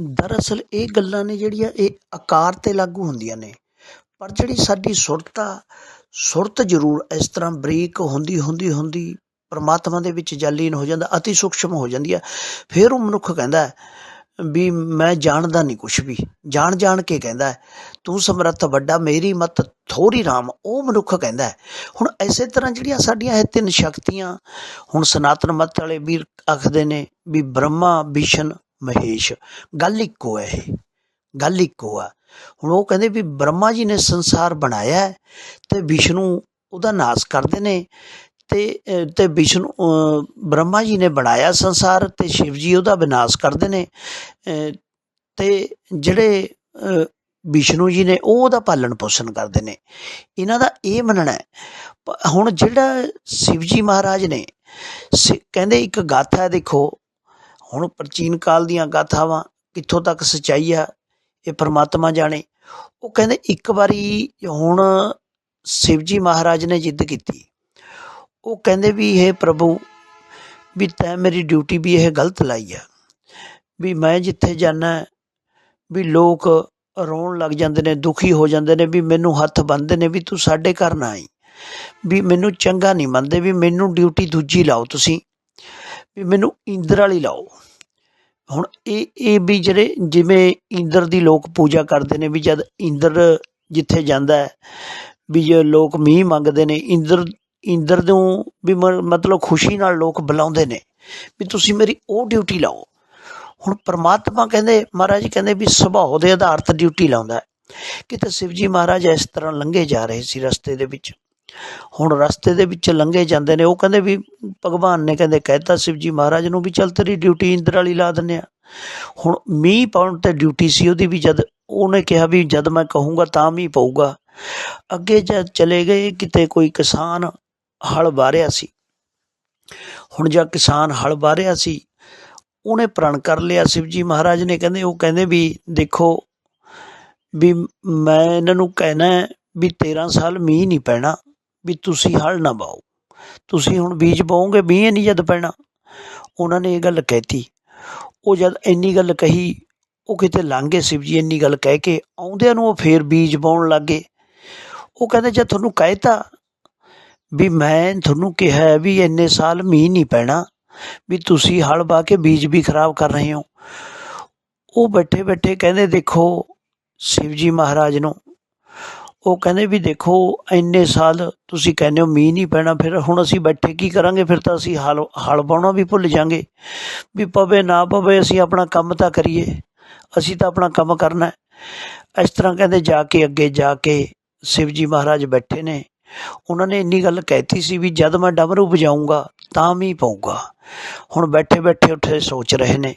ਦਰਅਸਲ ਇਹ ਗੱਲਾਂ ਨੇ ਜਿਹੜੀਆਂ ਇਹ ਆਕਾਰ 'ਤੇ ਲਾਗੂ ਹੁੰਦੀਆਂ ਨੇ। ਪਰ ਜਿਹੜੀ ਸਾਡੀ ਸੁਰਤ ਆ, ਸੁਰਤ ਜ਼ਰੂਰ ਇਸ ਤਰ੍ਹਾਂ ਬਰੀਕ ਹੁੰਦੀ ਹੁੰਦੀ ਹੁੰਦੀ ਪਰਮਾਤਮਾ ਦੇ ਵਿੱਚ ਜਲੀਨ ਹੋ ਜਾਂਦਾ, ਅਤੀ ਸੂਖਸ਼ਮ ਹੋ ਜਾਂਦੀ ਆ। ਫਿਰ ਉਹ ਮਨੁੱਖ ਕਹਿੰਦਾ ਵੀ ਮੈਂ ਜਾਣਦਾ ਨਹੀਂ ਕੁਛ ਵੀ। ਜਾਣ ਜਾਣ ਕੇ ਕਹਿੰਦਾ ਤੂੰ ਸਮਰੱਥ ਵੱਡਾ, ਮੇਰੀ ਮਤ ਥੋੜੀ ਰਾਮ। ਉਹ ਮਨੁੱਖ ਕਹਿੰਦਾ ਹੁਣ ਐਸੇ ਤਰ੍ਹਾਂ ਜਿਹੜੀਆਂ ਸਾਡੀਆਂ ਇਹ ਤਿੰਨ ਸ਼ਕਤੀਆਂ, ਹੁਣ ਸਨਾਤਨ ਮਤ ਵਾਲੇ ਵੀ ਆਖਦੇ ਨੇ ਵੀ ਬ੍ਰਹਮਾ, ਵਿਸ਼ਨ ਮਹੇਸ਼ ਗੱਲ ਇੱਕੋ ਹੈ ਇਹ ਗੱਲ ਇੱਕੋ ਆ। ਹੁਣ ਉਹ ਕਹਿੰਦੇ ਵੀ ਬ੍ਰਹਮਾ ਜੀ ਨੇ ਸੰਸਾਰ ਬਣਾਇਆ ਹੈ ਤੇ ਵਿਸ਼ਨੂੰ ਉਹਦਾ ਨਾਸ ਕਰਦੇ ਨੇ ਤੇ ਤੇ ਵਿਸ਼ਨੂੰ ਬ੍ਰਹਮਾ ਜੀ ਨੇ ਬਣਾਇਆ ਸੰਸਾਰ ਤੇ ਸ਼ਿਵ ਜੀ ਉਹਦਾ ਵਿਨਾਸ਼ ਕਰਦੇ ਨੇ ਅ, ਤੇ ਜਿਹੜੇ ਵਿਸ਼ਨੂੰ ਜੀ ਨੇ ਉਹ ਉਹਦਾ ਪਾਲਣ ਪੋਸ਼ਣ ਕਰਦੇ ਨੇ। ਇਹਨਾਂ ਦਾ ਇਹ ਮੰਨਣਾ ਹੈ ਹੁਣ ਜਿਹੜਾ ਸ਼ਿਵ ਜੀ ਮਹਾਰਾਜ ਨੇ ਸਿ- ਕਹਿੰਦੇ ਇੱਕ ਗਾਥਾ ਦੇਖੋ ਹੁਣ ਪ੍ਰਾਚੀਨ ਕਾਲ ਦੀਆਂ ਗਾਥਾਵਾਂ ਕਿੱਥੋਂ ਤੱਕ ਸਚਾਈ ਆ, ਇਹ ਪਰਮਾਤਮਾ ਜਾਣੇ। ਉਹ ਕਹਿੰਦੇ ਇੱਕ ਵਾਰੀ ਹੁਣ ਸ਼ਿਵਜੀ ਮਹਾਰਾਜ ਨੇ ਜਿੱਦ ਕੀਤੀ। ਉਹ ਕਹਿੰਦੇ ਵੀ ਇਹ ਪ੍ਰਭੂ, ਵੀ ਤੈਂ ਮੇਰੀ ਡਿਊਟੀ ਵੀ ਇਹ ਗਲਤ ਲਾਈ ਆ। ਵੀ ਮੈਂ ਜਿੱਥੇ ਜਾਣਾ ਵੀ ਲੋਕ ਰੋਣ ਲੱਗ ਜਾਂਦੇ ਨੇ, ਦੁਖੀ ਹੋ ਜਾਂਦੇ ਨੇ, ਵੀ ਮੈਨੂੰ ਹੱਥ ਬੰਨਦੇ ਨੇ, ਵੀ ਤੂੰ ਸਾਡੇ ਘਰ ਨਾ ਆਈ। ਵੀ ਮੈਨੂੰ ਚੰਗਾ ਨਹੀਂ ਮੰਨਦੇ, ਵੀ ਮੈਨੂੰ ਡਿਊਟੀ ਦੂਜੀ ਲਾਓ ਤੁਸੀਂ। ਵੀ ਮੈਨੂੰ ਇੰਦਰ ਵਾਲੀ ਲਾਓ। ਹੁਣ ਇਹ ਇਹ ਵੀ ਜਿਹੜੇ, ਜਿਵੇਂ ਇੰਦਰ ਦੀ ਲੋਕ ਪੂਜਾ ਕਰਦੇ ਨੇ, ਵੀ ਜਦ ਇੰਦਰ ਜਿੱਥੇ ਜਾਂਦਾ ਹੈ, ਵੀ ਜੇ ਲੋਕ ਮੀਂਹ ਮੰਗਦੇ ਨੇ, ਇੰਦਰ ਇੰਦਰ ਨੂੰ ਵੀ ਮ- ਮਤਲਬ ਖੁਸ਼ੀ ਨਾਲ ਲੋਕ ਬੁਲਾਉਂਦੇ ਨੇ, ਵੀ ਤੁਸੀਂ ਮੇਰੀ ਉਹ ਡਿਊਟੀ ਲਾਓ। ਹੁਣ ਪ੍ਰਮਾਤਮਾ ਕਹਿੰਦੇ, ਮਹਾਰਾਜ ਕਹਿੰਦੇ ਵੀ ਸੁਭਾਅ ਦੇ ਆਧਾਰ ਤੇ ਡਿਊਟੀ ਲਾਉਂਦਾ ਹੈ। ਕਿਤੇ ਸ਼ਿਵਜੀ ਮਹਾਰਾਜ ਇਸ ਤਰ੍ਹਾਂ ਲੰਘੇ ਜਾ ਰਹੇ ਸੀ ਰਸਤੇ ਦੇ ਵਿੱਚ। ਹੁਣ ਰਸਤੇ ਦੇ ਵਿੱਚ ਲੰਘੇ ਜਾਂਦੇ ਨੇ, ਉਹ ਕਹਿੰਦੇ ਵੀ ਭਗਵਾਨ ਨੇ ਕਹਿੰਦੇ ਕਹਿਤਾ ਸ਼ਿਵ ਜੀ ਮਹਾਰਾਜ ਨੂੰ ਵੀ ਚੱਲ ਤੇਰੀ ਡਿਊਟੀ ਇੰਦਰ ਵਾਲੀ ਲਾ ਦਿੰਨੇ ਆ ਹੁਣ ਮੀਂਹ ਪਾਉਣ ਤੇ ਡਿਊਟੀ ਸੀ ਉਹਦੀ ਵੀ ਜਦ, ਉਹਨੇ ਕਿਹਾ ਵੀ ਜਦ ਮੈਂ ਕਹੂੰਗਾ ਤਾਂ ਮੀਂਹ ਪਊਗਾ। ਅੱਗੇ ਜਦ ਚਲੇ ਗਏ, ਕਿਤੇ ਕੋਈ ਕਿਸਾਨ ਹਲ ਵਾਰਿਆ ਸੀ। ਹੁਣ ਜਦ ਕਿਸਾਨ ਹਲ ਵਾਰਿਆ ਸੀ, ਉਹਨੇ ਪ੍ਰਣ ਕਰ ਲਿਆ ਸ਼ਿਵ ਜੀ ਮਹਾਰਾਜ ਨੇ, ਕਹਿੰਦੇ ਉਹ ਕਹਿੰਦੇ ਵੀ ਦੇਖੋ ਵੀ ਮੈਂ ਇਹਨਾਂ ਨੂੰ ਕਹਿਣਾ ਵੀ 13 ਸਾਲ ਮੀਂਹ ਨਹੀਂ ਪੈਣਾ। ਵੀ ਤੁਸੀਂ ਹਲ ਨਾ ਪਾਓ ਤੁਸੀਂ ਹੁਣ ਬੀਜ ਪਾਓਗੇ ਮੀਂਹ ਨਹੀਂ ਜਦ ਪੈਣਾ। ਉਹਨਾਂ ਨੇ ਇਹ ਗੱਲ ਕਹਿਤੀ। ਉਹ ਜਦ ਇੰਨੀ ਗੱਲ ਕਹੀ, ਉਹ ਕਿਤੇ ਲੰਘੇ ਸ਼ਿਵ ਜੀ ਇੰਨੀ ਗੱਲ ਕਹਿ ਕੇ। ਆਉਂਦਿਆਂ ਨੂੰ ਉਹ ਫੇਰ ਬੀਜ ਪਾਉਣ ਲੱਗੇ। ਉਹ ਕਹਿੰਦੇ, ਜੇ ਤੁਹਾਨੂੰ ਕਹਿਤਾ ਵੀ ਮੈਂ ਤੁਹਾਨੂੰ ਕਿਹਾ ਵੀ ਇੰਨੇ ਸਾਲ ਮੀਂਹ ਨਹੀਂ ਪੈਣਾ, ਵੀ ਤੁਸੀਂ ਹਲ ਬਾ ਕੇ ਬੀਜ ਵੀ ਖਰਾਬ ਕਰ ਰਹੇ ਹੋ। ਉਹ ਬੈਠੇ ਬੈਠੇ ਕਹਿੰਦੇ, ਦੇਖੋ ਸ਼ਿਵ ਜੀ ਮਹਾਰਾਜ ਨੂੰ ਉਹ ਕਹਿੰਦੇ ਵੀ ਦੇਖੋ, ਇੰਨੇ ਸਾਲ ਤੁਸੀਂ ਕਹਿੰਦੇ ਹੋ ਮੀਂਹ ਨਹੀਂ ਪੈਣਾ, ਫਿਰ ਹੁਣ ਅਸੀਂ ਬੈਠੇ ਕੀ ਕਰਾਂਗੇ? ਫਿਰ ਤਾਂ ਅਸੀਂ ਹਲ ਹਲ ਪਾਉਣਾ ਵੀ ਭੁੱਲ ਜਾਾਂਗੇ। ਵੀ ਪਵੇ ਨਾ ਪਵੇ ਅਸੀਂ ਆਪਣਾ ਕੰਮ ਤਾਂ ਕਰੀਏ। ਅਸੀਂ ਤਾਂ ਆਪਣਾ ਕੰਮ ਕਰਨਾ ਹੈ। ਇਸ ਤਰ੍ਹਾਂ ਕਹਿੰਦੇ ਜਾ ਕੇ ਅੱਗੇ ਜਾ ਕੇ ਸ਼ਿਵ ਜੀ ਮਹਾਰਾਜ ਬੈਠੇ ਨੇ। ਉਹਨਾਂ ਨੇ ਇੰਨੀ ਗੱਲ ਕਹਿਤੀ ਸੀ ਵੀ ਜਦ ਮੈਂ ਡਮਰੂ ਵਜਾਊਂਗਾ ਤਾਂ ਮੀਂਹ ਪਊਗਾ। ਹੁਣ ਬੈਠੇ ਬੈਠੇ ਉੱਥੇ ਸੋਚ ਰਹੇ ਨੇ।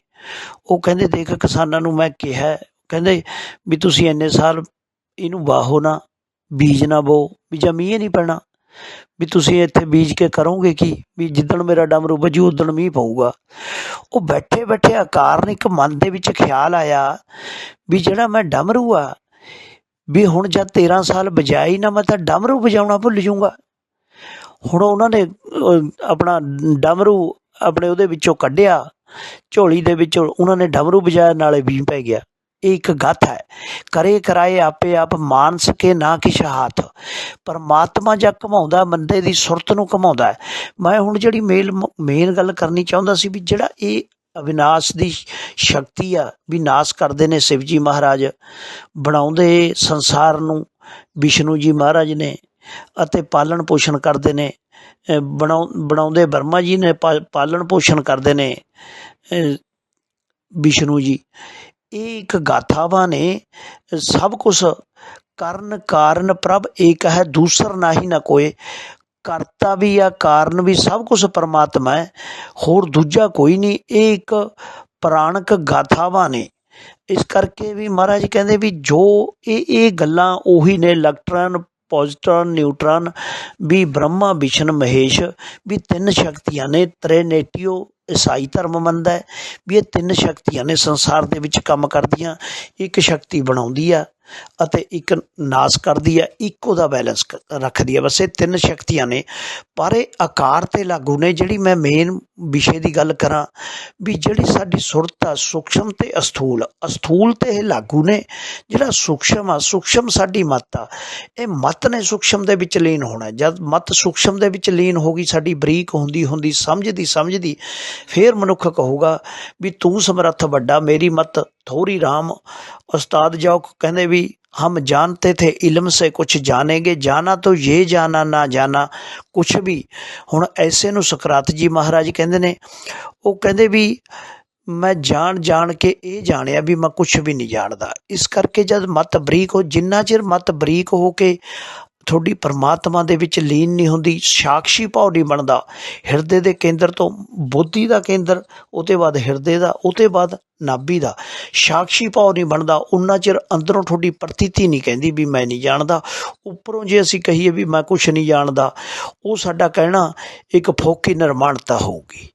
ਉਹ ਕਹਿੰਦੇ ਦੇਖ ਕਿਸਾਨਾਂ ਨੂੰ ਮੈਂ ਕਿਹਾ, ਕਹਿੰਦੇ ਵੀ ਤੁਸੀਂ ਇੰਨੇ ਸਾਲ ਇਹਨੂੰ ਵਾਹੋ ਨਾ। ਬੀਜ ਨਾ ਬੋ, ਵੀ ਜਾਂ ਮੀਂਹ ਨਹੀਂ ਪੈਣਾ। ਵੀ ਤੁਸੀਂ ਇੱਥੇ ਬੀਜ ਕੇ ਕਰੋਗੇ ਕੀ? ਵੀ ਜਿੱਦਣ ਮੇਰਾ ਡਮਰੂ ਵੱਜੂ ਉਦਣ ਮੀਂਹ ਪਊਗਾ। ਉਹ ਬੈਠੇ ਬੈਠੇ ਆਕਾਰ ਨੇ ਇੱਕ ਮਨ ਦੇ ਵਿੱਚ ਖਿਆਲ ਆਇਆ ਵੀ ਜਿਹੜਾ ਮੈਂ ਡਮਰੂ ਆ ਵੀ ਹੁਣ ਜਦ 13 ਸਾਲ ਬਜਾਈ ਨਾ ਮੈਂ ਤਾਂ ਡਮਰੂ ਵਜਾਉਣਾ ਭੁੱਲ ਜਾਊਂਗਾ ਹੁਣ ਉਹਨਾਂ ਨੇ ਆਪਣਾ ਡਮਰੂ ਆਪਣੇ ਉਹਦੇ ਵਿੱਚੋਂ ਕੱਢਿਆ, ਝੋਲੀ ਦੇ ਵਿੱਚੋਂ ਉਹਨਾਂ ਨੇ ਡਮਰੂ ਵਜਾਇਆ ਨਾਲੇ ਵੀ ਪੈ ਗਿਆ। ਇਹ ਇੱਕ ਗੱਥ ਹੈ। ਕਰੇ ਕਰਾਏ ਆਪੇ ਆਪ ਮਾਨ ਸਕੇ ਨਾ ਕਿਛ ਹਾਥ। ਪਰਮਾਤਮਾ ਜਾਂ ਘਮਾਉਂਦਾ, ਬੰਦੇ ਦੀ ਸੁਰਤ ਨੂੰ ਘਮਾਉਂਦਾ ਹੈ। ਮੈਂ ਹੁਣ ਜਿਹੜੀ ਮੇਲ, ਮੇਨ ਗੱਲ ਕਰਨੀ ਚਾਹੁੰਦਾ ਸੀ ਵੀ ਜਿਹੜਾ ਇਹ ਅਵਿਨਾਸ਼ ਦੀ ਸ਼ਕਤੀ ਆ, ਵੀ ਨਾਸ਼ ਕਰਦੇ ਨੇ ਸ਼ਿਵ ਜੀ ਮਹਾਰਾਜ, ਬਣਾਉਂਦੇ ਸੰਸਾਰ ਨੂੰ, ਵਿਸ਼ਨੂੰ ਜੀ ਮਹਾਰਾਜ ਨੇ ਅਤੇ ਪਾਲਣ ਪੋਸ਼ਣ ਕਰਦੇ ਨੇ ਬਣਾਉ, ਬਣਾਉਂਦੇ ਬਰਮਾ ਜੀ ਨੇ ਪਾਲਣ ਪੋਸ਼ਣ ਕਰਦੇ ਨੇ ਵਿਸ਼ਨੂੰ ਜੀ। ਇਹ ਇੱਕ ਗਾਥਾਵਾਂ ਨੇ ਸਭ ਕੁਛ ਕਰਨ ਕਾਰਨ ਪ੍ਰਭ ਏਕ ਹੈ ਦੂਸਰ ਨਾਹੀ ਨਾ ਕੋਏ। ਕਰਤਾ ਵੀ ਆ ਕਾਰਨ ਵੀ ਸਭ ਕੁਝ ਪਰਮਾਤਮਾ ਹੈ, ਹੋਰ ਦੂਜਾ ਕੋਈ ਨਹੀਂ। ਇਹ ਇੱਕ ਪ੍ਰਾਣਕ ਗਾਥਾਵਾਂ ਨੇ। ਇਸ ਕਰਕੇ ਵੀ ਮਹਾਰਾਜ ਕਹਿੰਦੇ ਵੀ ਜੋ ਇਹ ਇਹ ਗੱਲਾਂ ਉਹੀ ਨੇ, ਇਲੈਕਟ੍ਰਨ, ਪੋਜ਼ਿਟਰਨ, ਨਿਊਟਰਨ, ਵੀ ਬ੍ਰਹਮਾ, ਵਿਸ਼ਨ, ਮਹੇਸ਼, ਵੀ ਤਿੰਨ ਸ਼ਕਤੀਆਂ ਨੇ, ਤ੍ਰਿਨੇਟਿਓ ਈਸਾਈ ਧਰਮ ਮੰਨਦਾ ਵੀ ਇਹ ਤਿੰਨ ਸ਼ਕਤੀਆਂ ਨੇ ਸੰਸਾਰ ਦੇ ਵਿੱਚ ਕੰਮ ਕਰਦੀਆਂ, ਇੱਕ ਸ਼ਕਤੀ ਬਣਾਉਂਦੀ ਆ ਅਤੇ ਇੱਕ ਨਾਸ ਕਰਦੀ ਹੈ, ਇੱਕੋ ਦਾ ਬੈਲੈਂਸ ਰੱਖਦੀ ਹੈ। ਬਸ ਇਹ ਤਿੰਨ ਸ਼ਕਤੀਆਂ ਨੇ। ਪਰ ਇਹ ਆਕਾਰ ਤੇ ਲਾਗੂ ਨੇ, ਜਿਹੜੀ ਮੈਂ ਮੇਨ ਵਿਸ਼ੇ ਦੀ ਗੱਲ ਕਰਾਂ, ਵੀ ਜਿਹੜੀ ਸਾਡੀ ਸੁਰਤ ਆ, ਸੂਖਸ਼ਮ ਤੇ ਅਸਥੂਲ। ਅਸਥੂਲ ਤੇ ਇਹ ਲਾਗੂ ਨੇ, ਜਿਹੜਾ ਸੂਖਸ਼ਮ ਆ, ਸੂਖਸ਼ਮ ਸਾਡੀ ਮੱਤ ਆ। ਇਹ ਮੱਤ ਨੇ ਸੂਖਸ਼ਮ ਦੇ ਵਿੱਚ ਲੀਨ ਹੋਣਾ। ਜਦ ਮੱਤ ਸੂਖਸ਼ਮ ਦੇ ਵਿੱਚ ਲੀਨ ਹੋ ਗਈ, ਸਾਡੀ ਬਰੀਕ ਹੁੰਦੀ ਹੁੰਦੀ, ਸਮਝਦੀ ਸਮਝਦੀ, ਫੇਰ ਮਨੁੱਖ ਕਹੂਗਾ ਵੀ ਤੂੰ ਸਮਰੱਥ ਵੱਡਾ, ਮੇਰੀ ਮੱਤ थोरी ਰਾਮ ਉਸਤਾਦ जौक ਕਹਿੰਦੇ ਵੀ ਹਮ जानते ਥੇ ਇਲਮ ਸੇ ਕੁਛ ਜਾਣੇਗੇ ਜਾਣਾ तो ये ਜਾਣਾ ਨਾ ਜਾਣਾ ਕੁਛ ਵੀ ਹੁਣ ਐਸੇ ਨੂੰ ਸਕਰਾਤ ਜੀ ਮਹਾਰਾਜ ਕਹਿੰਦੇ ਨੇ ਉਹ ਕਹਿੰਦੇ ਵੀ ਮੈਂ ਜਾਣ ਜਾਣ ਕੇ ਇਹ ਜਾਣਿਆ ਵੀ ਮੈਂ ਕੁਛ ਵੀ ਨਹੀਂ ਜਾਣਦਾ ਇਸ ਕਰਕੇ ਜਦ ਮਤ ਬਰੀਕ ਹੋ ਜਿੰਨਾ ਚਿਰ ਮਤ ਬਰੀਕ ਹੋ ਕੇ ਤੁਹਾਡੀ ਪਰਮਾਤਮਾ ਦੇ ਵਿੱਚ ਲੀਨ ਨਹੀਂ ਹੁੰਦੀ ਸਾਖਸ਼ੀ ਭਾਵ ਨਹੀਂ ਬਣਦਾ। ਹਿਰਦੇ ਦੇ ਕੇਂਦਰ ਤੋਂ ਬੁੱਧੀ ਦਾ ਕੇਂਦਰ, ਉਹਦੇ ਬਾਅਦ ਹਿਰਦੇ ਦਾ, ਉਹਦੇ ਬਾਅਦ ਨਾਭੀ ਦਾ। ਸਾਖਸ਼ੀ ਭਾਵ ਨਹੀਂ ਬਣਦਾ, ਉਨਾ ਚਿਰ ਅੰਦਰੋਂ ਤੁਹਾਡੀ ਪ੍ਰਤੀਤੀ ਨਹੀਂ ਕਹਿੰਦੀ ਵੀ ਮੈਂ ਨਹੀਂ ਜਾਣਦਾ। ਉੱਪਰੋਂ ਜੇ ਅਸੀਂ ਕਹੀਏ ਵੀ ਮੈਂ ਕੁਝ ਨਹੀਂ ਜਾਣਦਾ, ਉਹ ਸਾਡਾ ਕਹਿਣਾ ਇੱਕ ਫੋਕੀ ਨਿਰਮਾਣਤਾ ਹੋਊਗੀ।